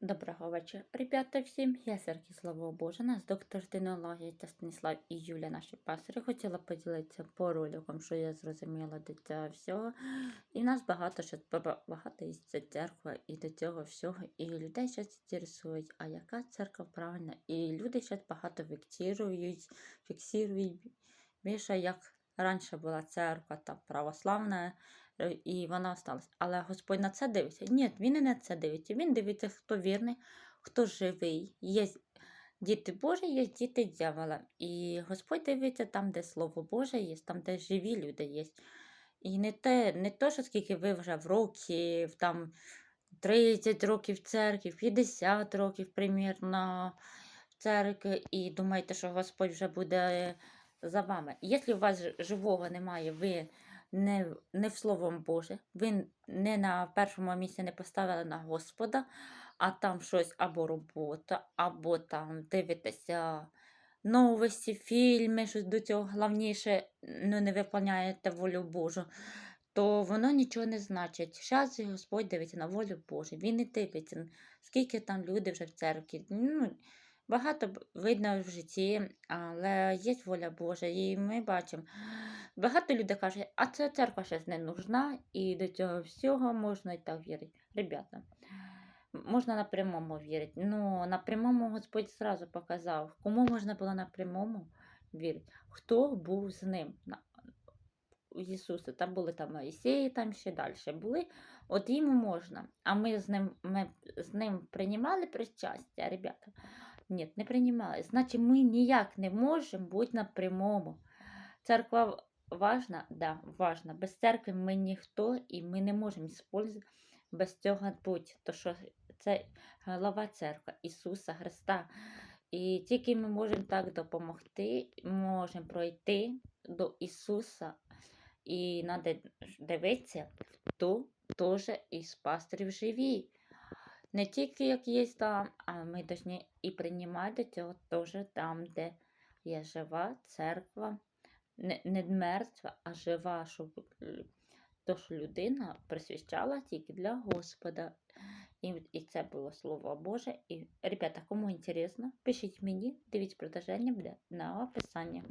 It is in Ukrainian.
Доброго вечора, ребята всім. Я Сергій Слава Боже, нас доктор динології та Станіслав і Юля, наші пастори. Хотіла поділитися по роликам, що я зрозуміла до цього всього. І в нас багато що багато є ця церква і до цього всього. І людей зараз інтересують, а яка церква правильна? І люди зараз багато фіксують, фіксують більше, як раніше була церква та православна. Е, І вона осталась. Але Господь на це дивиться. Ні, він і на це дивиться. Він дивиться, хто вірний, хто живий. Є діти Божі, є діти дьявола. І Господь дивиться там, де Слово Боже є, там, де живі люди є. І не те, не то, що скільки ви вже в років, там 30 років в церкві, 50 років примірно в церкві, і думаєте, що Господь вже буде за вами. Якщо у вас живого немає, ви не, не в Словом Боже, ви не на першому місці не поставили на Господа, а там щось або робота, або там дивитеся новості, фільми, щось до цього головніше, ну, не виконуєте волю Божу, то воно нічого не значить. Зараз Господь дивиться на волю Божу. Він не дивиться, скільки там люди вже в церкві. Ну, багато видно в житті, але є воля Божа, і ми бачимо. Багато людей кажуть, а ця церква щось не нужна, і до цього всього можна і так вірити. Ребята, можна на прямому вірити. Ну, на прямому Господь зразу показав, кому можна було на прямому вірити, хто був з ним. Ісуса. Там були там Моїсеї, там ще далі були. От йому можна. А ми з ним, ми з ним приймали причастя, ребята? Ні, не приймали. Значить, ми ніяк не можемо бути на прямому. Церква важна? Да, важна. Без церкви ми ніхто і ми не можемо использовать без цього бути. То що це голова церкви Ісуса Христа. І тільки ми можемо так допомогти, можемо пройти до Ісуса. І треба дивитися, хто теж із пасторів живі. Не тільки як є там, а ми повинні і приймати цього теж там, де є жива церква, не, не мертва, а жива, щоб л- то, людина присвящала тільки для Господа. І, і це було Слово Боже. І, ребята, кому інтересно, пишіть мені, дивіться продовження буде на описанні.